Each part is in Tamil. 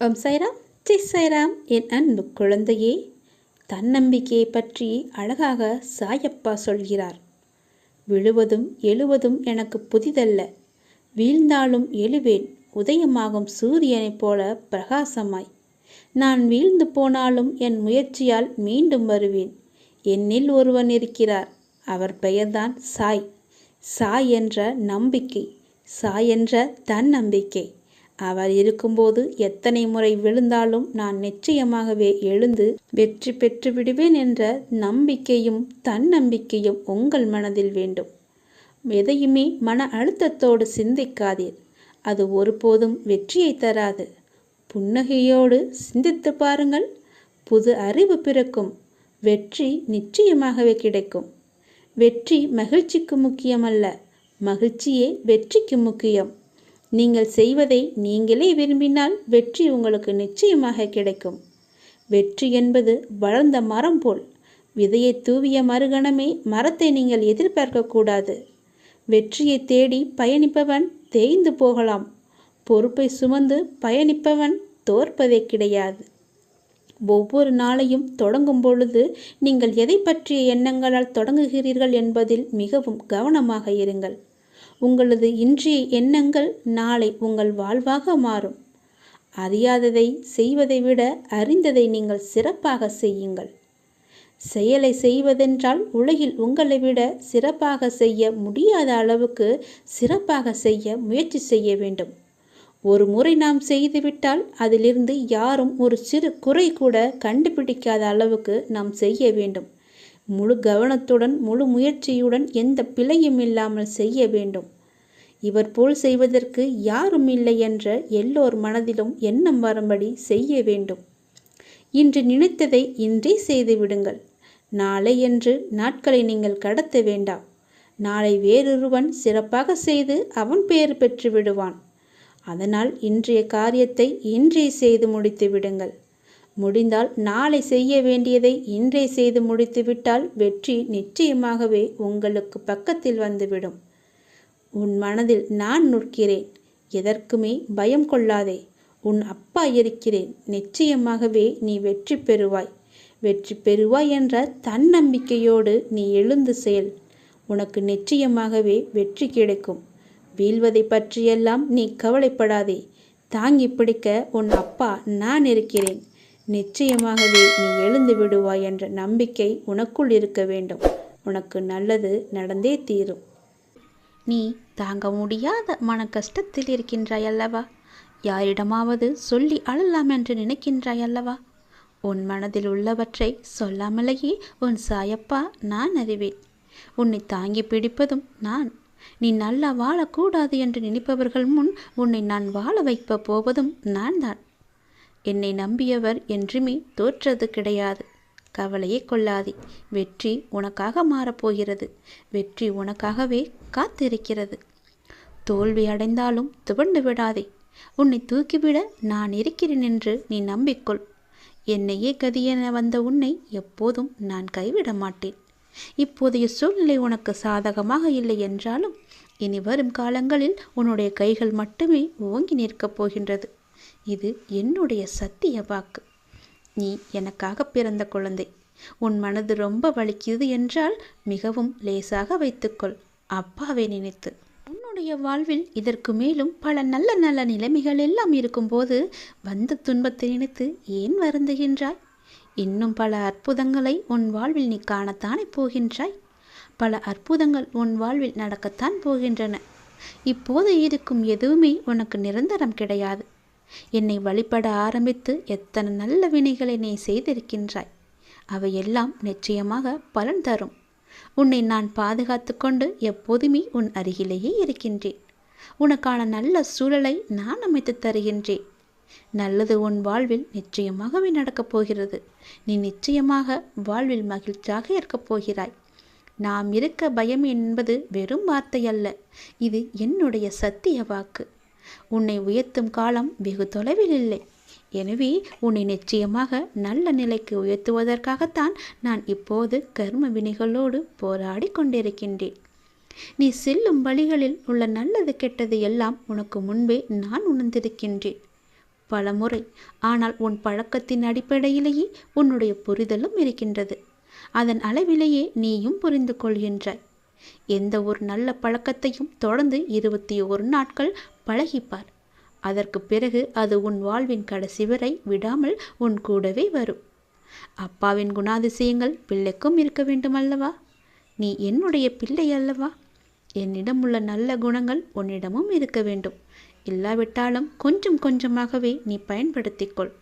ஓம் சைராம் ஜெய் சைராம் என் அன்பு குழந்தையே தன்னம்பிக்கையை பற்றி அழகாக சாயப்பா சொல்கிறார். விழுவதும் எழுவதும் எனக்கு புதிதல்ல. வீழ்ந்தாலும் எழுவேன். உதயமாகும் சூரியனைப் போல பிரகாசமாய். நான் வீழ்ந்து போனாலும் என் முயற்சியால் மீண்டும் வருவேன். என்னில் ஒருவன் இருக்கிறார். அவர் பெயர்தான் சாய். சாய் என்ற நம்பிக்கை. சாய் என்ற தன்னம்பிக்கை. அவர் இருக்கும்போது எத்தனை முறை விழுந்தாலும் நான் நிச்சயமாகவே எழுந்து வெற்றி பெற்று விடுவேன் என்ற நம்பிக்கையும் தன்னம்பிக்கையும் உங்கள் மனதில் வேண்டும். எதையுமே மன அழுத்தத்தோடு சிந்திக்காதீர். அது ஒருபோதும் வெற்றியை தராது. புன்னகையோடு சிந்தித்து பாருங்கள். புது அறிவு பிறக்கும். வெற்றி நிச்சயமாகவே கிடைக்கும். வெற்றி மகிழ்ச்சிக்கு முக்கியமல்ல. மகிழ்ச்சியே வெற்றிக்கு முக்கியம். நீங்கள் செய்வதை நீங்களே விரும்பினால் வெற்றி உங்களுக்கு நிச்சயமாக கிடைக்கும். வெற்றி என்பது வளர்ந்த மரம் போல். விதையை தூவிய மறுகணமே மரத்தை நீங்கள் எதிர்பார்க்கக்கூடாது. வெற்றியை தேடி பயணிப்பவன் தேய்ந்து போகலாம். பொறுப்பை சுமந்து பயணிப்பவன் தோற்பதே கிடையாது. ஒவ்வொரு நாளையும் தொடங்கும் பொழுது நீங்கள் எதை பற்றிய எண்ணங்களால் தொடங்குகிறீர்கள் என்பதில் மிகவும் கவனமாக இருங்கள். உங்களது இன்றைய எண்ணங்கள் நாளை உங்கள் வாழ்வாக மாறும். அறியாததை செய்வதை விட அறிந்ததை நீங்கள் சிறப்பாக செய்யுங்கள். செயலை செய்வதென்றால் உலகில் உங்களை விட சிறப்பாக செய்ய முடியாத அளவுக்கு சிறப்பாக செய்ய முயற்சி செய்ய வேண்டும். ஒரு முறை நாம் செய்துவிட்டால் அதிலிருந்து யாரும் ஒரு சிறு குறை கூட கண்டுபிடிக்காத அளவுக்கு நாம் செய்ய வேண்டும். முழு கவனத்துடன் முழு முயற்சியுடன் எந்த பிழையும் இல்லாமல் செய்ய வேண்டும். இவர் போல் செய்வதற்கு யாரும் இல்லை என்ற எல்லோர் மனதிலும் எண்ணம் வரும்படி செய்ய வேண்டும். இன்று நினைத்ததை இன்றே செய்து விடுங்கள். நாளை என்று நாட்களை நீங்கள் கடத்த வேண்டாம். நாளை வேறொருவன் சிறப்பாக செய்து அவன் பெயர் பெற்று விடுவான். அதனால் இன்றைய காரியத்தை இன்றே செய்து முடித்து விடுங்கள். முடிந்தால் நாளை செய்ய வேண்டியதை இன்றே செய்து முடித்துவிட்டால் வெற்றி நிச்சயமாகவே உங்களுக்கு பக்கத்தில் வந்துவிடும். உன் மனதில் நான் நிற்கிறேன். எதற்குமே பயம் கொள்ளாதே. உன் அப்பா இருக்கிறேன். நிச்சயமாகவே நீ வெற்றி பெறுவாய். வெற்றி பெறுவாய் என்ற தன்னம்பிக்கையோடு நீ எழுந்து செயல். உனக்கு நிச்சயமாகவே வெற்றி கிடைக்கும். வீழ்வதை பற்றியெல்லாம் நீ கவலைப்படாதே. தாங்கி பிடிக்க உன் அப்பா நான் இருக்கிறேன். நிச்சயமாகவே நீ எழுந்து விடுவாய் என்ற நம்பிக்கை உனக்குள் இருக்க வேண்டும். உனக்கு நல்லது நடந்தே தீரும். நீ தாங்க முடியாத மன கஷ்டத்தில் இருக்கின்றாய் அல்லவா? யாரிடமாவது சொல்லி அழலாம் என்று நினைக்கின்றாய் அல்லவா? உன் மனதில் உள்ளவற்றை சொல்லாமலேயே உன் சாயப்பா நான் அறிவேன். உன்னை தாங்கி பிடிப்பதும் நான். நீ நல்லா வாழக்கூடாது என்று நினைப்பவர்கள் முன் உன்னை நான் வாழ வைப்ப போவதும் நான் தான் என்னை நம்பியவர் என்றுமே தோற்றது கிடையாது. கவலையே கொள்ளாதே. வெற்றி உனக்காக மாறப்போகிறது. வெற்றி உனக்காகவே காத்திருக்கிறது. தோல்வி அடைந்தாலும் துவண்டு விடாதே. உன்னை தூக்கிவிட நான் இருக்கிறேன் என்று நீ நம்பிக்கொள். என்னையே கதியென வந்த உன்னை எப்போதும் நான் கைவிட மாட்டேன். இப்போதைய சூழ்நிலை உனக்கு சாதகமாக இல்லை என்றாலும் இனி வரும் காலங்களில் உன்னுடைய கைகள் மட்டுமே ஓங்கி நிற்கப் போகின்றது. இது என்னுடைய சத்திய வாக்கு. நீ எனக்காக பிறந்த குழந்தை. உன் மனது ரொம்ப வலிக்குது என்றால் மிகவும் லேசாக வைத்துக்கொள். அப்பாவை நினைத்து. உன்னுடைய வாழ்வில் இதற்கு மேலும் பல நல்ல நல்ல நிலைமைகள் எல்லாம் இருக்கும்போது வந்த துன்பத்தை நினைத்து ஏன் வருந்துகின்றாய்? இன்னும் பல அற்புதங்களை உன் வாழ்வில் நீ காணத்தானே போகின்றாய்? பல அற்புதங்கள் உன் வாழ்வில் நடக்கத்தான் போகின்றன. இப்போது இருக்கும் எதுவுமே உனக்கு நிரந்தரம் கிடையாது. என்னை வழிபட ஆரம்பித்து எத்தனை நல்ல வினைகளை நீ செய்திருக்கின்றாய்? அவையெல்லாம் நிச்சயமாக பலன் தரும். உன்னை நான் பாதுகாத்து கொண்டு எப்போதுமே உன் அருகிலேயே இருக்கின்றேன். உனக்கான நல்ல சூழலை நான் அமைத்து தருகின்றேன். நல்லது உன் வாழ்வில் நிச்சயமாகவே நடக்கப் போகிறது. நீ நிச்சயமாக வாழ்வில் மகிழ்ச்சியாக இருக்கப் போகிறாய். நாம் இருக்க பயம் என்பது வெறும் வார்த்தை அல்ல. இது என்னுடைய சத்திய வாக்கு. உன்னை உயர்த்தும் காலம் வெகு தொலைவில் இல்லை. எனவே உன்னை நிச்சயமாக நல்ல நிலைக்கு உயர்த்துவதற்காகத்தான் நான் இப்போது கர்ம வினைகளோடு போராடி கொண்டிருக்கின்றேன். நீ செல்லும் வழிகளில் உள்ள நல்லது கெட்டது எல்லாம் உனக்கு முன்பே நான் உணர்ந்திருக்கின்றேன். பலமுறை. ஆனால் உன் பழக்கத்தின் அடிப்படையிலேயே உன்னுடைய புரிதலும் இருக்கின்றது. அதன் அளவிலேயே நீயும் புரிந்து கொள்கின்றாய் எந்த ஒரு நல்ல பழக்கத்தையும் தொடர்ந்து இருபத்தி ஒரு நாட்கள் பழகிப்பார். அதற்கு பிறகு அது உன் வாழ்வின் கடைசி வரை விடாமல் உன் கூடவே வரும். அப்பாவின் குணாதிசயங்கள் பிள்ளைக்கும் இருக்க வேண்டும் அல்லவா நீ என்னுடைய பிள்ளை அல்லவா? என்னிடம் உள்ள நல்ல குணங்கள் உன்னிடமும் இருக்க வேண்டும். இல்லாவிட்டாலும் கொஞ்சம் கொஞ்சமாகவே நீ பயன்படுத்திக்கொள்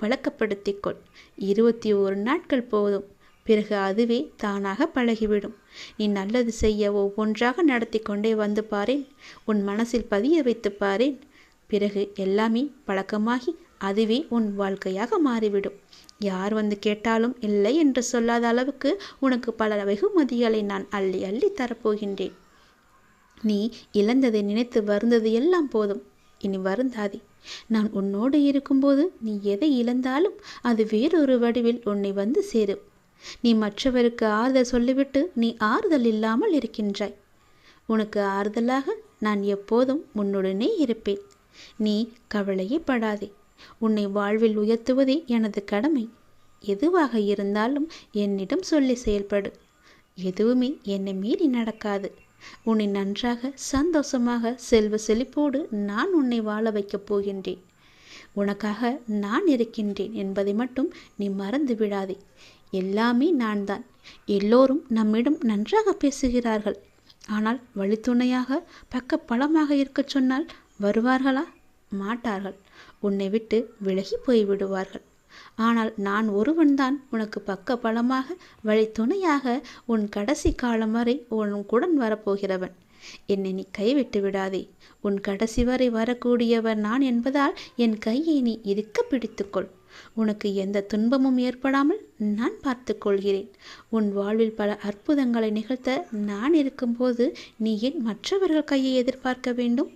பழக்கப்படுத்திக்கொள். இருபத்தி ஒரு நாட்கள் போதும். பிறகு அதுவே தானாக பழகிவிடும். நீ நல்லது செய்ய ஒவ்வொன்றாக நடத்தி கொண்டே வந்து பாரேன். உன் மனசில் பதிய வைத்து பாரேன். பிறகு எல்லாமே பழக்கமாகி அதுவே உன் வாழ்க்கையாக மாறிவிடும். யார் வந்து கேட்டாலும் இல்லை என்று சொல்லாத அளவுக்கு உனக்கு பல வெகுமதிகளை நான் அள்ளி அள்ளி தரப்போகின்றேன். நீ இழந்ததை நினைத்து வருந்தது எல்லாம் போதும். இனி வருந்தாதே. நான் உன்னோடு இருக்கும்போது நீ எதை இழந்தாலும் அது வேறொரு வடிவில் உன்னை வந்து சேரும். நீ மற்றவருக்கு ஆறுதல் சொல்லிவிட்டு நீ ஆறுதல் இல்லாமல் இருக்கின்றாய். உனக்கு ஆறுதலாக நான் எப்போதும் உன்னுடனே இருப்பேன். நீ கவலையே படாதே உன்னை வாழ்வில் உயர்த்துவதே எனது கடமை. எதுவாக இருந்தாலும் என்னிடம் சொல்லி செயல்படு. எதுவுமே என்னை மீறி நடக்காது. உன்னை நன்றாக சந்தோஷமாக செல்வ செழிப்போடு நான் உன்னை வாழ வைக்கப் போகின்றேன். உனக்காக நான் இருக்கின்றேன் என்பதை மட்டும் நீ மறந்து விடாதே. எல்லாமே நான் தான் எல்லோரும் நம்மிடம் நன்றாக பேசுகிறார்கள். ஆனால் வழித்துணையாக பக்க பலமாக இருக்கச் சொன்னால் வருவார்களா? மாட்டார்கள். உன்னை விட்டு விலகி போய்விடுவார்கள். ஆனால் நான் ஒருவன்தான். உனக்கு பக்க பலமாக வழித்துணையாக உன் கடைசி காலம் வரை உன் உனக்குடன் வரப்போகிறவன். என்னை நீ கைவிட்டு விடாதே. உன் கடைசி வரை வரக்கூடியவர் நான் என்பதால் என் கையை நீ இருக்க பிடித்துக்கொள். உனக்கு எந்த துன்பமும் ஏற்படாமல் நான் பார்த்து கொள்கிறேன். உன் வாழ்வில் பல அற்புதங்களை நிகழ்த்த நான் இருக்கும்போது நீ ஏன் மற்றவர்கள் கையை எதிர்பார்க்க வேண்டும்.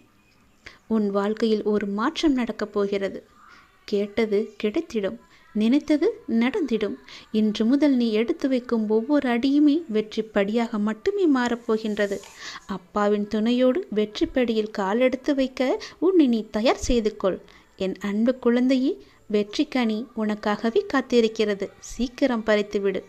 உன் வாழ்க்கையில் ஒரு மாற்றம் நடக்கப் போகிறது. கேட்டது கிடைத்திடும். நினைத்தது நடந்திடும். இன்று முதல் நீ எடுத்து வைக்கும் ஒவ்வொரு அடியுமே வெற்றி படியாக மட்டுமே மாறப்போகின்றது அப்பாவின் துணையோடு வெற்றி படியில் காலெடுத்து வைக்க உன்னை நீ தயார் செய்து கொள். என் அன்பு குழந்தையே வெற்றிக்கனி உனக்காகவே காத்திருக்கிறது. சீக்கிரம் பறித்துவிடு.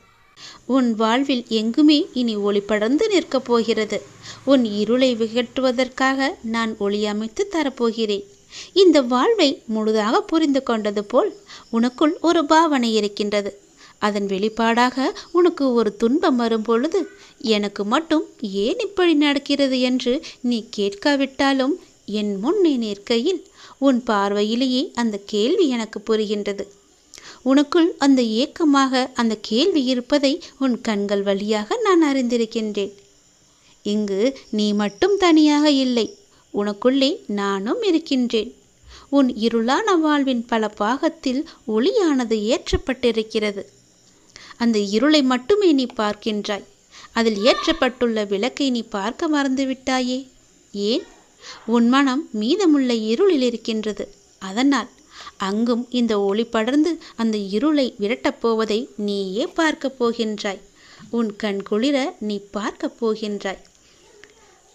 உன் வாழ்வில் எங்குமே இனி ஒளி படர்ந்து நிற்கப் போகிறது. உன் இருளை விகட்டுவதற்காக நான் ஒளி அமைத்து தரப்போகிறேன். இந்த வாழ்வை முழுதாக புரிந்து கொண்டது போல் உனக்குள் ஒரு பாவனை இருக்கின்றது. அதன் வெளிப்பாடாக உனக்கு ஒரு துன்பம் வரும்பொழுது எனக்கு மட்டும் ஏன் இப்படி நடக்கிறது என்று நீ கேட்காவிட்டாலும் என் முன்னே நிற்கையில் உன் பார்வையிலேயே அந்த கேள்வி எனக்கு புரிகின்றது. உனக்குள் அந்த ஏக்கமாக அந்த கேள்வி இருப்பதை உன் கண்கள் வழியாக நான் அறிந்திருக்கின்றேன். இங்கு நீ மட்டும் தனியாக இல்லை உனக்குள்ளே நானும் இருக்கின்றேன். உன் இருளான வாழ்வின் பல பாகத்தில் ஒளியானது ஏற்றப்பட்டிருக்கிறது. அந்த இருளை மட்டுமே நீ பார்க்கின்றாய். அதில் ஏற்றப்பட்டுள்ள விளக்கை நீ பார்க்க மறந்துவிட்டாயே? ஏன்? உன் மனம் மீதமுள்ள இருளில் இருக்கின்றது. அதனால் அங்கும் இந்த ஒளி படர்ந்து அந்த இருளை விரட்டப் போவதை நீயே பார்க்கப் போகின்றாய். உன் கண் குளிர நீ பார்க்கப் போகின்றாய்.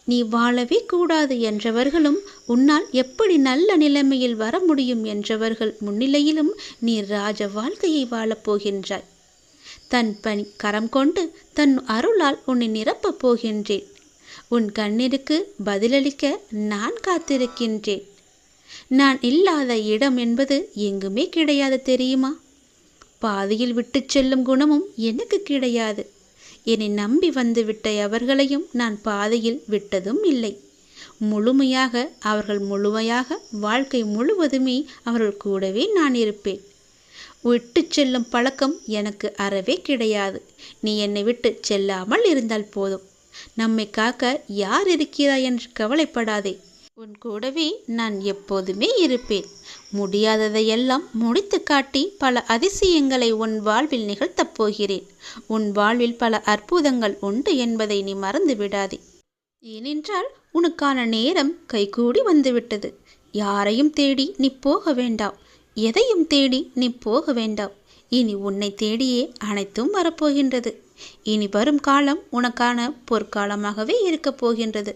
நீ வாழவே கூடாது என்றவர்களும் உன்னால் எப்படி நல்ல நிலைமையில் வர முடியும் என்றவர்கள் முன்னிலையிலும் நீ ராஜ வாழ்க்கையை வாழப் போகின்றாய். தன் பணி கரம் கொண்டு தன் அருளால் உன்னை நிரப்பப் போகின்றேன். உன் கண்ணிற்கு பதிலளிக்க நான் காத்திருக்கின்றேன். நான் இல்லாத இடம் என்பது எங்குமே கிடையாது தெரியுமா? பாதியில் விட்டுச் செல்லும் குணமும் எனக்கு கிடையாது. என்னை நம்பி வந்துவிட்ட அவர்களையும் நான் பாதையில் விட்டதும் இல்லை. முழுமையாக அவர்கள் முழுமையாக வாழ்க்கை முழுவதுமே அவர்கள் கூடவே நான் இருப்பேன். விட்டு செல்லும் பழக்கம் எனக்கு அறவே கிடையாது. நீ என்னை விட்டு செல்லாமல் இருந்தால் போதும். நம்மை காக்க யார் இருக்கிறாய் என்று கவலைப்படாதே. உன் கூடவே நான் எப்போதுமே இருப்பேன். முடியாததையெல்லாம் முடித்து காட்டி பல அதிசயங்களை உன் வாழ்வில் நிகழ்த்தப் போகிறேன். உன் வாழ்வில் பல அற்புதங்கள் உண்டு என்பதை நீ மறந்து விடாதே. ஏனென்றால் உனக்கான நேரம் கைகூடி வந்துவிட்டது. யாரையும் தேடி நீ போக வேண்டாம். எதையும் தேடி நீ போக வேண்டாம். இனி உன்னை தேடியே அனைத்தும் வரப்போகின்றது. இனி வரும் காலம் உனக்கான பொற்காலமாகவே இருக்கப் போகின்றது.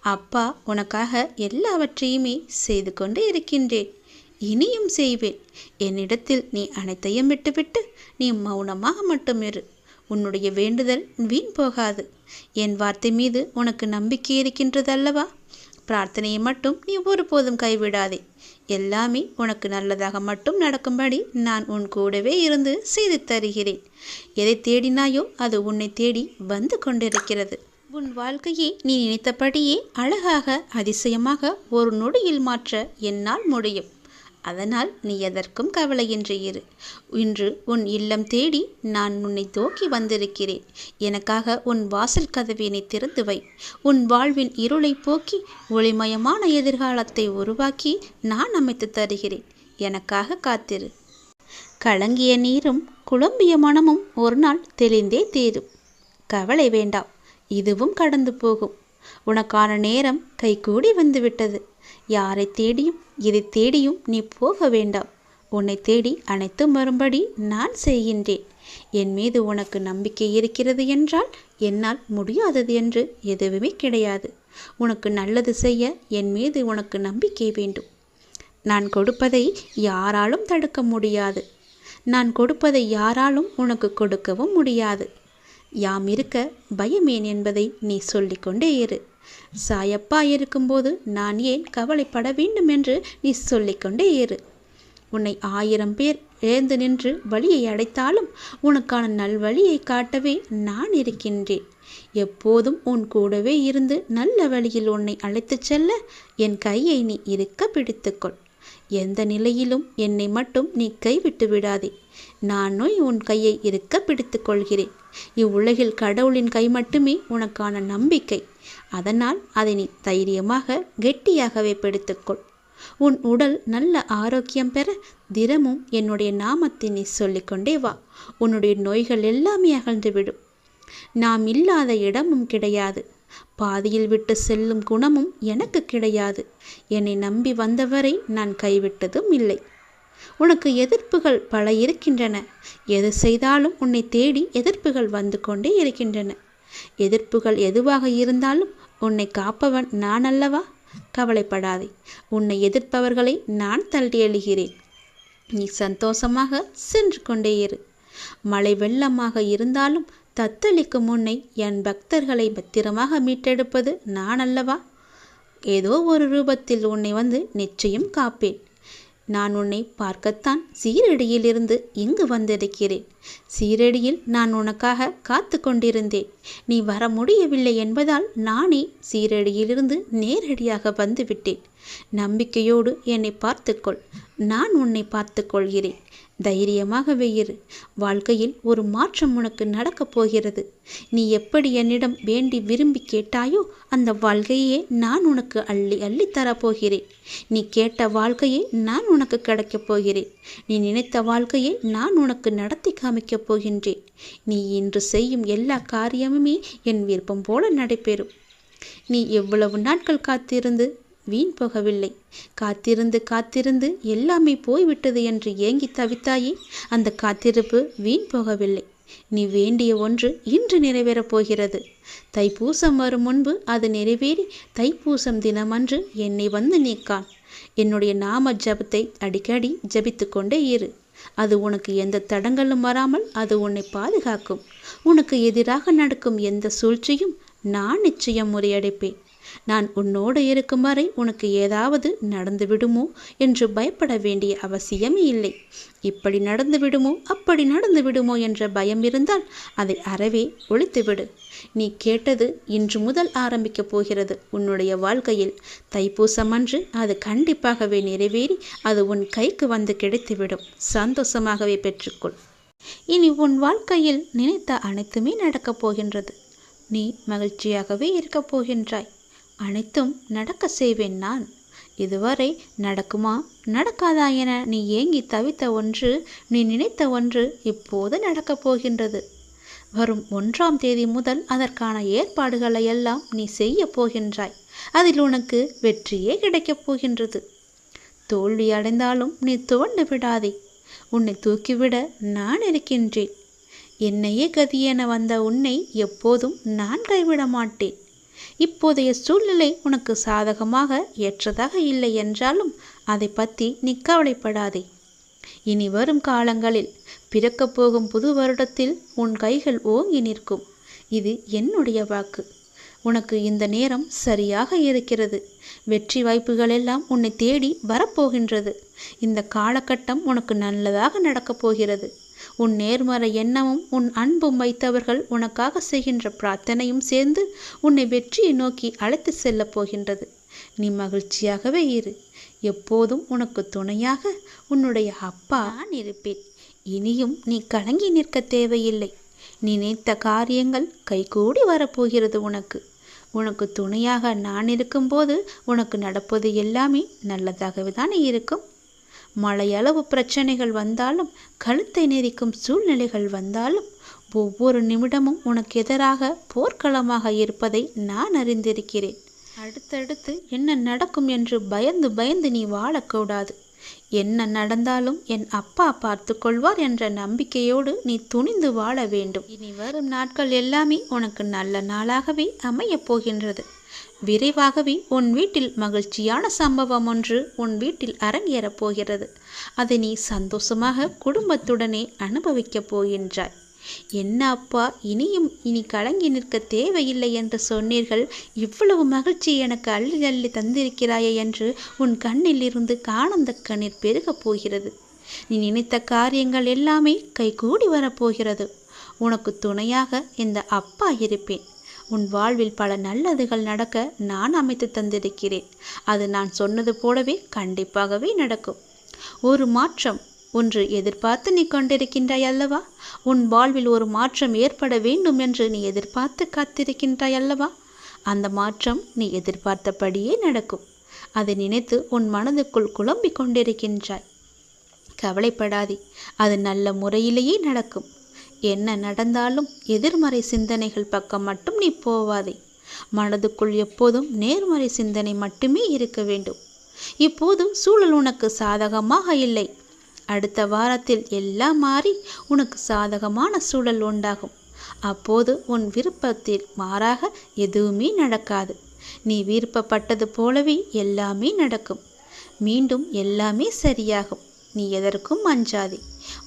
அப்பா உனக்காக எல்லாவற்றையுமே செய்து கொண்டு இருக்கின்றேன். இனியும் செய்வேன். என்னிடத்தில் நீ அனைத்தையும் விட்டுவிட்டு நீ மௌனமாக மட்டும் இரு. உன்னுடைய வேண்டுதல் வீண் போகாது. என் வார்த்தை மீது உனக்கு நம்பிக்கை இருக்கின்றது அல்லவா பிரார்த்தனையை மட்டும் நீ ஒருபோதும் கைவிடாதே. எல்லாமே உனக்கு நல்லதாக மட்டும் நடக்கும்படி நான் உன் கூடவே இருந்து செய்து தருகிறேன். எதை தேடினாயோ அது உன்னை தேடி வந்து கொண்டிருக்கிறது. உன் வாழ்க்கையை நீ நினைத்தபடியே அழகாக அதிசயமாக ஒரு நொடியில் மாற்ற என்னால் முடியும். அதனால் நீ எதற்கும் கவலையின்றி இரு. இன்று உன் இல்லம் தேடி நான் உன்னை தோக்கி வந்திருக்கிறேன். எனக்காக உன் வாசல் கதவினை திறந்து வை. உன் வாழ்வின் இருளை போக்கி ஒளிமயமான எதிர்காலத்தை உருவாக்கி நான் அமைத்து தருகிறேன். எனக்காக காத்திரு. கலங்கிய நீரும் குழம்பிய மனமும் ஒரு நாள் தெளிந்தே தீரும். கவலை வேண்டாம். இதுவும் கடந்து போகும். உனக்கான நேரம் கைகூடி வந்துவிட்டது. யாரை தேடியும் இதை தேடியும் நீ போக வேண்டாம். உன்னை தேடி அனைத்தும் வரும்படி நான் செய்கின்றேன். என் மீது உனக்கு நம்பிக்கை இருக்கிறது என்றால் என்னால் முடியாதது என்று எதுவுமே கிடையாது. உனக்கு நல்லது செய்ய என் மீது உனக்கு நம்பிக்கை வேண்டும். நான் கொடுப்பதை யாராலும் தடுக்க முடியாது. நான் கொடுப்பதை யாராலும் உனக்கு கொடுக்கவும் முடியாது. யாம் இருக்க பயமேன் என்பதை நீ சொல்லிக்கொண்டே இரு. சாயப்பா இருக்கும்போது நான் ஏன் கவலைப்பட வேண்டும் என்று நீ சொல்லிக்கொண்டே இரு. உன்னை ஆயிரம் பேர் எழுந்து நின்று வழியை அடைத்தாலும் உனக்கான நல்வழியை காட்டவே நான் இருக்கின்றேன். எப்போதும் உன் கூடவே இருந்து நல்ல வழியில் உன்னை அழைத்துச் செல்ல என் கையை நீ இருக்க பிடித்துக்கொள். எந்த நிலையிலும் என்னை மட்டும் நீ கைவிட்டு விடாதே. நானும் உன் கையை இருக்க பிடித்துக்கொள்கிறேன் இவ்வுலகில் கடவுளின் கை மட்டுமே உனக்கான நம்பிக்கை. அதனால் அதை நீ தைரியமாக கெட்டியாகவே பிடித்துக்கொள். உன் உடல் நல்ல ஆரோக்கியம் பெற தினமும் என்னுடைய நாமத்தை நீ சொல்லிக்கொண்டே வா. உன்னுடைய நோய்கள் எல்லாமே அகழ்ந்துவிடும் நாம் இல்லாத இடமும் கிடையாது. பாதியில் விட்டு செல்லும் குணமும் எனக்கு கிடையாது. என்னை நம்பி வந்தவரை நான் கைவிட்டதும் இல்லை. உனக்கு எதிர்ப்புகள் பல இருக்கின்றன. எது செய்தாலும் உன்னை தேடி எதிர்ப்புகள் வந்து கொண்டே இருக்கின்றன. எதிர்ப்புகள் எதுவாக இருந்தாலும் உன்னை காப்பவன் நான் அல்லவா? கவலைப்படாதே. உன்னை எதிர்ப்பவர்களை நான் தள்ளி எழுகிறேன். நீ சந்தோஷமாக சென்று கொண்டே இரு. மழை வெள்ளமாக இருந்தாலும் தத்தளிக்கும் உன்னை என் பக்தர்களை பத்திரமாக மீட்டெடுப்பது நான் அல்லவா? ஏதோ ஒரு ரூபத்தில் உன்னை வந்து நிச்சயம் காப்பேன். நான் உன்னை பார்க்கத்தான் சீரடியிலிருந்து இங்கு வந்திருக்கிறேன். சீரடியில் நான் உனக்காக காத்து கொண்டிருந்தேன். நீ வர முடியவில்லை என்பதால் நானே சீரடியிலிருந்து நேரடியாக வந்துவிட்டேன். நம்பிக்கையோடு என்னை பார்த்துக்கொள். நான் உன்னை பார்த்துக்கொள்கிறேன். தைரியமாகவே இரு வாழ்க்கையில் ஒரு மாற்றம் உனக்கு நடக்கப் போகிறது. நீ எப்படி என்னிடம் வேண்டி விரும்பி கேட்டாயோ அந்த வாழ்க்கையே நான் உனக்கு அள்ளி அள்ளி தரப்போகிறேன் நீ கேட்ட வாழ்க்கையை நான் உனக்கு கிடைக்கப் போகிறேன். நீ நினைத்த வாழ்க்கையை நான் உனக்கு நடத்தி காமிக்கப் போகின்றேன். நீ இன்று செய்யும் எல்லா காரியமுமே என் விருப்பம் போல நடைபெறும். நீ எவ்வளவு நாட்கள் காத்திருந்து வீண் போகவில்லை. காத்திருந்து காத்திருந்து எல்லாமே போய்விட்டது என்று ஏங்கி தவித்தாயே அந்த காத்திருப்பு வீண் போகவில்லை. நீ வேண்டிய ஒன்று இன்று நிறைவேறப் போகிறது. தைப்பூசம் வரும் முன்பு அது நிறைவேறி தைப்பூசம் தினமன்று என்னை வந்து நீக்கான் என்னுடைய நாம ஜபத்தை அடிக்கடி ஜபித்து கொண்டே இரு. அது உனக்கு எந்த தடங்களும் வராமல் அது உன்னை பாதுகாக்கும். உனக்கு எதிராக நடக்கும் எந்த சூழ்ச்சியும் நான் நிச்சயம் முறியடைப்பேன். நான் உன்னோடு இருக்கும் வரை உனக்கு ஏதாவது நடந்து விடுமோ என்று பயப்பட வேண்டிய அவசியமே இல்லை. இப்படி நடந்து விடுமோ அப்படி நடந்து விடுமோ என்ற பயம் இருந்தால் அதை அறவே ஒழித்துவிடு. நீ கேட்டது இன்று முதல் ஆரம்பிக்கப் போகிறது. உன்னுடைய வாழ்க்கையில் தைப்பூசம் அன்று அது கண்டிப்பாகவே நிறைவேறி அது உன் கைக்கு வந்து கிடைத்துவிடும். சந்தோஷமாகவே பெற்றுக்கொள். இனி உன் வாழ்க்கையில் நினைத்த அனைத்துமே நடக்கப் போகின்றது. நீ மகிழ்ச்சியாகவே இருக்கப் போகின்றாய். அனைத்தும் நடக்க செய்வேன் நான். இதுவரை நடக்குமா? நடக்காதா என நீ ஏங்கி தவித்த ஒன்று நீ நினைத்த ஒன்று இப்போது நடக்கப் போகின்றது. வரும் ஒன்றாம் தேதி முதல் அதற்கான ஏற்பாடுகளை எல்லாம் நீ செய்ய போகின்றாய். அதில் உனக்கு வெற்றியே கிடைக்கப் போகின்றது. தோல்வி அடைந்தாலும் நீ துவண்டு விடாதே. உன்னை தூக்கிவிட நான் இருக்கின்றேன். என்னையே கதியென வந்த உன்னை எப்போதும் நான் கைவிட மாட்டேன் இப்போதைய சூழ்நிலை உனக்கு சாதகமாக ஏற்றதாக இல்லை என்றாலும் அதை பற்றி நீ கவலைப்படாதே. இனி வரும் காலங்களில் பிறக்கப் போகும் புது வருடத்தில் உன் கைகள் ஓங்கி நிற்கும். இது என்னுடைய வாக்கு. உனக்கு இந்த நேரம் சரியாக இருக்கிறது. வெற்றி வாய்ப்புகள் எல்லாம் உன்னை தேடி வரப்போகின்றது. இந்த காலகட்டம் உனக்கு நல்லதாக நடக்கப் போகிறது. உன் நேர்மறை எண்ணமும் உன் அன்பும் வைத்தவர்கள் உனக்காக செய்கின்ற பிரார்த்தனையும் சேர்ந்து உன்னை வெற்றியை நோக்கி அழைத்து செல்லப் போகின்றது. நீ மகிழ்ச்சியாகவே இரு. எப்போதும் உனக்கு துணையாக உன்னுடைய அப்பா நான் இருப்பேன். இனியும் நீ கலங்கி நிற்க தேவையில்லை. நினைத்த காரியங்கள் கைகூடி வரப்போகிறது உனக்கு. உனக்கு துணையாக நான் இருக்கும்போது உனக்கு நடப்பது எல்லாமே நல்லதாகவே தானே இருக்கும். மழையளவு பிரச்சனைகள் வந்தாலும் கழுத்தை நெரிக்கும் சூழ்நிலைகள் வந்தாலும் ஒவ்வொரு நிமிடமும் உனக்கு எதிராக போர்க்களமாக இருப்பதை நான் அறிந்திருக்கிறேன். அடுத்தடுத்து என்ன நடக்கும் என்று பயந்து பயந்து நீ வாழக்கூடாது. என்ன நடந்தாலும் என் அப்பா பார்த்து கொள்வார் என்ற நம்பிக்கையோடு நீ துணிந்து வாழ வேண்டும். இனி வரும் நாட்கள் எல்லாமே உனக்கு நல்ல நாளாகவே அமையப் போகின்றது. விரைவாகவே உன் வீட்டில் மகிழ்ச்சியான சம்பவம் ஒன்று உன் வீட்டில் அரங்கேறப் போகிறது. அதை நீ சந்தோஷமாக குடும்பத்துடனே அனுபவிக்கப் போகின்றாய். என்ன அப்பா இனியும் இனி கலங்கி நிற்க தேவையில்லை என்று சொன்னீர்கள். இவ்வளவு மகிழ்ச்சி எனக்கு அள்ளி அள்ளி தந்திருக்கிறாயே என்று உன் கண்ணில் இருந்து காணந்த கண்ணீர் பெருகப் போகிறது. நீ நினைத்த காரியங்கள் எல்லாமே கைகூடி வரப்போகிறது உனக்கு துணையாக இந்த அப்பா இருப்பேன். உன் வாழ்வில் பல நல்லதுகள் நடக்க நான் அமைத்து தந்திருக்கிறேன். அது நான் சொன்னது போலவே கண்டிப்பாகவே நடக்கும். ஒரு மாற்றம் ஒன்று எதிர்பார்த்து நீ கொண்டிருக்கின்றாய் அல்லவா? உன் வாழ்வில் ஒரு மாற்றம் ஏற்பட வேண்டும் என்று நீ எதிர்பார்த்து காத்திருக்கின்றாய் அல்லவா? அந்த மாற்றம் நீ எதிர்பார்த்தபடியே நடக்கும். அதை நினைத்து உன் மனதுக்குள் குழம்பிக் கொண்டிருக்கின்றாய். கவலைப்படாதே. அது நல்ல முறையிலேயே நடக்கும். என்ன நடந்தாலும் எதிர்மறை சிந்தனைகள் பக்கம் மட்டும் நீ போவாதே. மனதுக்குள் எப்போதும் நேர்மறை சிந்தனை மட்டுமே இருக்க வேண்டும். இப்போதும் சூழல் உனக்கு சாதகமாக இல்லை. அடுத்த வாரத்தில் எல்லாம் மாறி உனக்கு சாதகமான சூழல் உண்டாகும். அப்போது உன் விருப்பத்தில் மாறாக எதுவுமே நடக்காது. நீ விருப்பப்பட்டது போலவே எல்லாமே நடக்கும். மீண்டும் எல்லாமே சரியாகும். நீ எதற்கும் அஞ்சாதே.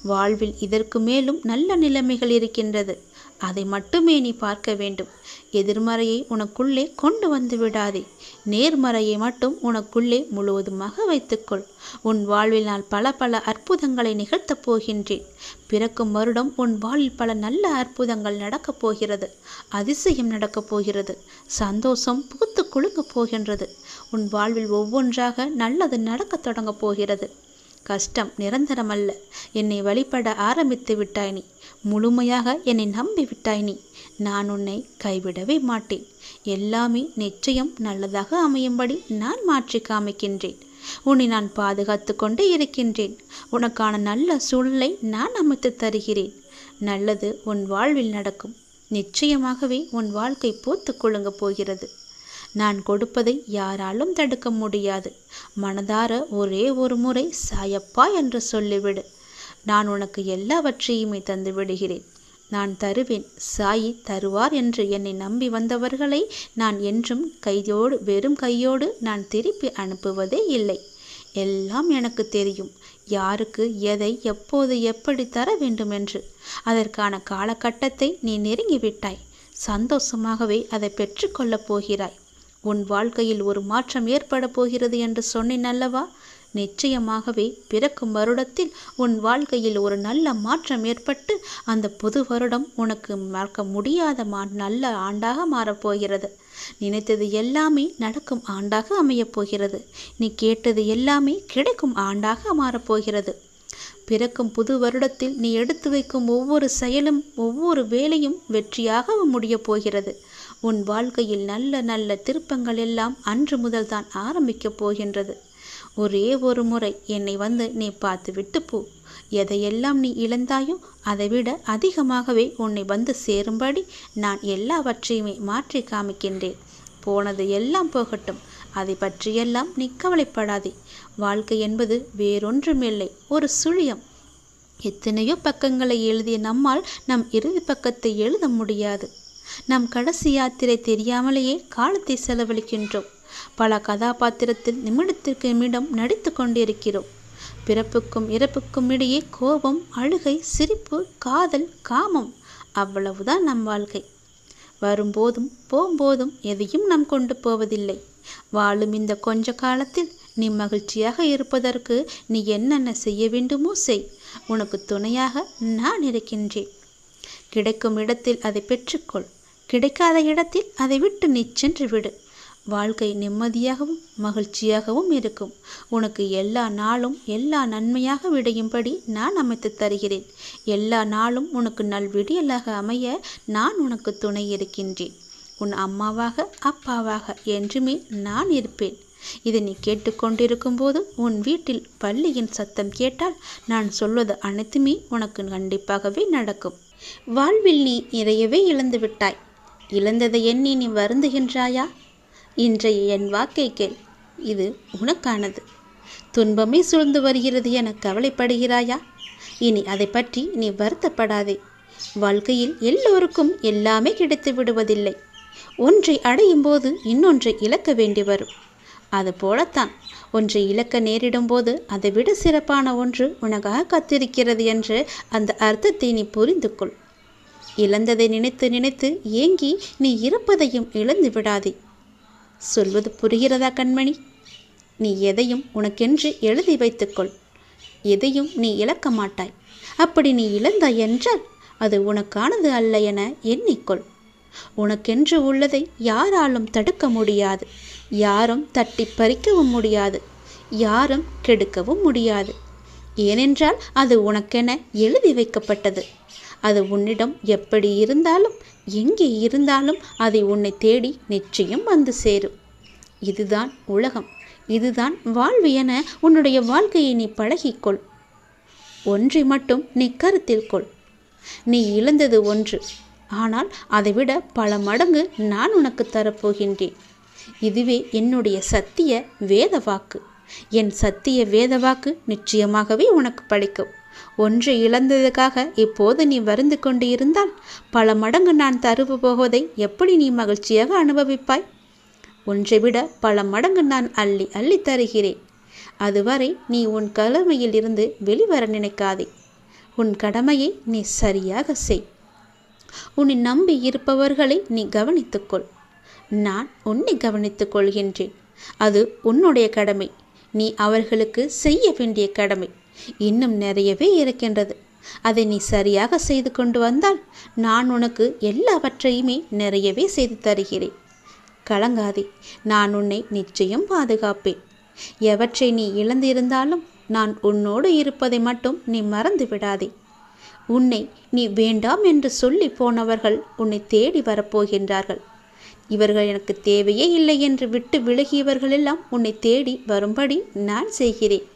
வாழ்வில் இதற்கு மேலும் நல்ல நிலைமைகள் இருக்கின்றது. அதை மட்டுமே நீ பார்க்க வேண்டும். எதிர்மறையை உனக்குள்ளே கொண்டு வந்து விடாதே. நேர்மறையை மட்டும் உனக்குள்ளே முழுவதுமாக வைத்துக்கொள். உன் வாழ்வில் நான் பல பல அற்புதங்களை நிகழ்த்தப் போகின்றேன். பிறக்கும் வருடம் உன் வாழ்வில் பல நல்ல அற்புதங்கள் நடக்கப் போகிறது. அதிசயம் நடக்கப் போகிறது. சந்தோஷம் பூத்து குலுங்கப் போகின்றது. உன் வாழ்வில் ஒவ்வொன்றாக நல்லது நடக்கத் தொடங்கப் போகிறது. கஷ்டம் நிரந்தரமல்ல. என்னை வழிபட ஆரம்பித்து விட்டாய் நீ. முழுமையாக என்னை நம்பி விட்டாய் நீ. நான் உன்னை கைவிடவே மாட்டேன். எல்லாமே நிச்சயம் நல்லதாக அமையும்படி நான் மாற்றி காமிக்கின்றேன். உன்னை நான் பாதுகாத்து கொண்டே இருக்கின்றேன். உனக்கான நல்ல சூழலை நான் அமைத்து தருகிறேன். நல்லது உன் வாழ்வில் நடக்கும். நிச்சயமாகவே உன் வாழ்க்கை பூத்து கொழுங்க போகிறது. நான் கொடுப்பதை யாராலும் தடுக்க முடியாது. மனதார ஒரே ஒரு முறை சாயப்பா என்று சொல்லிவிடு. நான் உனக்கு எல்லாவற்றையுமே தந்து விடுகிறேன். நான் தருவேன். சாயி தருவார் என்று என்னை நம்பி வந்தவர்களை நான் என்றும் கையோடு வெறும் கையோடு நான் திருப்பி அனுப்புவதே இல்லை. எல்லாம் எனக்கு தெரியும். யாருக்கு எதை எப்போது எப்படி தர வேண்டும் என்று அதற்கான காலகட்டத்தை நீ நெருங்கிவிட்டாய். சந்தோஷமாகவே அதை பெற்றுக்கொள்ளப் போகிறாய். உன் வாழ்க்கையில் ஒரு மாற்றம் ஏற்பட போகிறது என்று சொன்னேன் அல்லவா? நிச்சயமாகவே பிறக்கும் வருடத்தில் உன் வாழ்க்கையில் ஒரு நல்ல மாற்றம் ஏற்பட்டு அந்த புது வருடம் உனக்கு மறக்க முடியாத மா நல்ல ஆண்டாக மாறப்போகிறது நினைத்தது எல்லாமே நடக்கும் ஆண்டாக அமையப் போகிறது. நீ கேட்டது எல்லாமே கிடைக்கும் ஆண்டாக மாறப்போகிறது பிறக்கும் புது வருடத்தில் நீ எடுத்து வைக்கும் ஒவ்வொரு செயலும் ஒவ்வொரு வேலையும் வெற்றியாக முடியப் போகிறது. உன் வாழ்க்கையில் நல்ல நல்ல திருப்பங்கள் எல்லாம் அன்று முதல் தான் ஆரம்பிக்கப் போகின்றது. ஒரே ஒரு முறை என்னை வந்து நீ பார்த்து விட்டு போ. எதையெல்லாம் நீ இழந்தாயோ அதைவிட அதிகமாகவே உன்னை வந்து சேரும்படி நான் எல்லாவற்றையுமே மாற்றி காமிக்கின்றேன். போனது எல்லாம் போகட்டும். அதை பற்றியெல்லாம் நீ கவலைப்படாதே. வாழ்க்கை என்பது வேறொன்றுமில்லை ஒரு சுழியம். எத்தனையோ பக்கங்களை எழுதிய நம்மால் நம் இறுதி பக்கத்தை எழுத முடியாது. நம் கடைசி யாத்திரை தெரியாமலேயே காலத்தை செலவழிக்கின்றோம். பல கதாபாத்திரத்தில் நிமிடத்திற்கு நிமிடம் நடித்து கொண்டிருக்கிறோம். பிறப்புக்கும் இறப்புக்கும் இடையே கோபம் அழுகை சிரிப்பு காதல் காமம் அவ்வளவுதான் நம் வாழ்க்கை. வரும்போதும் போகும்போதும் எதையும் நாம் கொண்டு போவதில்லை. வாழும் இந்த கொஞ்ச காலத்தில் நீ மகிழ்ச்சியாக இருப்பதற்கு நீ என்னென்ன செய்ய வேண்டுமோ செய். உனக்கு துணையாக நான் இருக்கின்றேன். கிடைக்கும் இடத்தில் அதை பெற்றுக்கொள். கிடைக்காத இடத்தில் அதை விட்டு நீ சென்று விடு. வாழ்க்கை நிம்மதியாகவும் மகிழ்ச்சியாகவும் இருக்கும். உனக்கு எல்லா நாளும் எல்லா நன்மையாக விடையும்படி நான் அமைத்து தருகிறேன். எல்லா நாளும் உனக்கு நல்விடியலாக அமைய நான் உனக்கு துணை இருக்கின்றேன். உன் அம்மாவாக அப்பாவாக என்றுமே நான் இருப்பேன். இதை நீ கேட்டுக்கொண்டிருக்கும் போது உன் வீட்டில் பள்ளியின் சத்தம் கேட்டால் நான் சொல்வது அனைத்துமே உனக்கு கண்டிப்பாகவே நடக்கும். வாழ்வில் நீ நிறையவே இழந்து விட்டாய். இழந்ததை எண்ணி நீ வருந்துகின்றாயா? இன்றைய என் வாக்கை கேள். இது உனக்கானது. துன்பமே சூழ்ந்து வருகிறது என கவலைப்படுகிறாயா? இனி அதை பற்றி நீ வருத்தப்படாதே. வாழ்க்கையில் எல்லோருக்கும் எல்லாமே கிடைத்து விடுவதில்லை. ஒன்றை அடையும் போது இன்னொன்றை இழக்க வேண்டி வரும். அது போலத்தான். ஒன்றை இழக்க நேரிடும் போது அதை விட சிறப்பான ஒன்று உனக்காக கத்திருக்கிறது என்று அந்த அர்த்தத்தை நீ புரிந்து கொள் இழந்ததை நினைத்து நினைத்து ஏங்கி நீ இருப்பதையும் இழந்து விடாதே. சொல்வது புரிகிறதா கண்மணி? நீ எதையும் உனக்கென்று எழுதி வைத்துக்கொள். எதையும் நீ இழக்க மாட்டாய். அப்படி நீ இழந்தாய் என்றால் அது உனக்கானது அல்ல என எண்ணிக்கொள். உனக்கென்று உள்ளதை யாராலும் தடுக்க முடியாது. யாரும் தட்டி பறிக்கவும் முடியாது. யாரும் கெடுக்கவும் முடியாது. ஏனென்றால் அது உனக்கென எழுதி வைக்கப்பட்டது. அது உன்னிடம் எப்படி இருந்தாலும் எங்கே இருந்தாலும் அதை உன்னை தேடி நிச்சயம் வந்து சேரும். இதுதான் உலகம். இதுதான் வாழ்வு என உன்னுடைய வாழ்க்கையை நீ பழகிக்கொள். ஒன்றை மட்டும் நீ கருத்தில் கொள். நீ இழந்தது ஒன்று. ஆனால் அதைவிட பல மடங்கு நான் உனக்கு தரப்போகின்றேன். இதுவே என்னுடைய சத்திய வேத வாக்கு என் சத்திய வேத வாக்கு நிச்சயமாகவே உனக்கு பழிக்கும். ஒன்றை இழந்ததுக்காக இப்போது நீ வருந்து கொண்டு இருந்தால் பல மடங்கு நான் தருவு போவதை எப்படி நீ மகிழ்ச்சியாக அனுபவிப்பாய்? ஒன்றை விட பல மடங்கு நான் அள்ளி அள்ளி தருகிறேன். அதுவரை நீ உன் கடமையில் இருந்து வெளிவர நினைக்காதே. உன் கடமையை நீ சரியாக செய். உன்னை நம்பி இருப்பவர்களை நீ கவனித்துக்கொள். நான் உன்னை கவனித்துக் கொள்கின்றேன் அது உன்னுடைய கடமை. நீ அவர்களுக்கு செய்ய வேண்டிய கடமை. இன்னும் நிறையவே இருக்கின்றது. அதை நீ சரியாக செய்து கொண்டு வந்தால் நான் உனக்கு எல்லாவற்றையுமே நிறையவே செய்து தருகிறேன். கலங்காதே நான் உன்னை நிச்சயம் பாதுகாப்பேன். எவற்றை நீ இழந்திருந்தாலும் நான் உன்னோடு இருப்பதை மட்டும் நீ மறந்து விடாதே. உன்னை நீ வேண்டாம் என்று சொல்லி போனவர்கள் உன்னை தேடி வரப்போகின்றார்கள். இவர்கள் எனக்கு தேவையே இல்லை என்று விட்டு விலகியவர்களெல்லாம் உன்னை தேடி வரும்படி நான் செய்கிறேன்.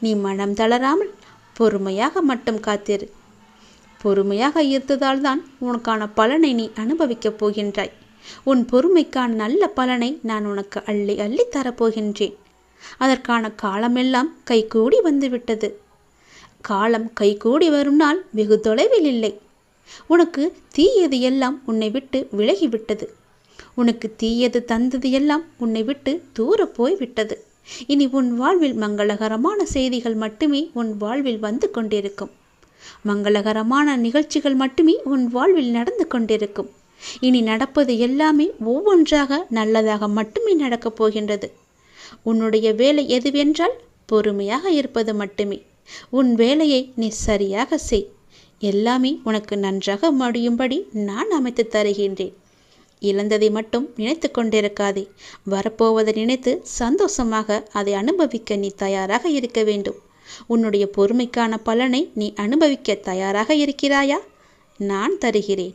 நீ மனம் தளராமல் பொறுமையாக மட்டும் காத்திரு. பொறுமையாக இருந்ததால் தான் உனக்கான பலனை நீ அனுபவிக்கப் போகின்றாய். உன் பொறுமைக்கான நல்ல பலனை நான் உனக்கு அள்ளி அள்ளி தரப்போகின்றேன். அதற்கான காலமெல்லாம் கைகூடி வந்துவிட்டது. காலம் கைகூடி வரும் நாள் வெகு தொலைவில் இல்லை. உனக்கு தீயது எல்லாம் உன்னை விட்டு விலகிவிட்டது. உனக்கு தீயது தந்தது எல்லாம் உன்னை விட்டு தூர போய்விட்டது. இனி உன் வாழ்வில் மங்களகரமான செய்திகள் மட்டுமே உன் வாழ்வில் வந்து கொண்டிருக்கும். மங்களகரமான நிகழ்ச்சிகள் மட்டுமே உன் வாழ்வில் நடந்து கொண்டிருக்கும். இனி நடப்பது எல்லாமே ஒவ்வொன்றாக நல்லதாக மட்டுமே நடக்கப் போகின்றது. உன்னுடைய வேலை எதுவென்றால் பொறுமையாக இருப்பது மட்டுமே. உன் வேலையை நீ சரியாக செய். எல்லாமே உனக்கு நன்றாக முடியும்படி நான் அமைத்து தருகின்றேன். இழந்ததை மட்டும் நினைத்து கொண்டிருக்காதே. வரப்போவதை நினைத்து சந்தோஷமாக அதை அனுபவிக்க நீ தயாராக இருக்க வேண்டும். உன்னுடைய பொறுமைக்கான பலனை நீ அனுபவிக்க தயாராக இருக்கிறாயா? நான் தருகிறேன்.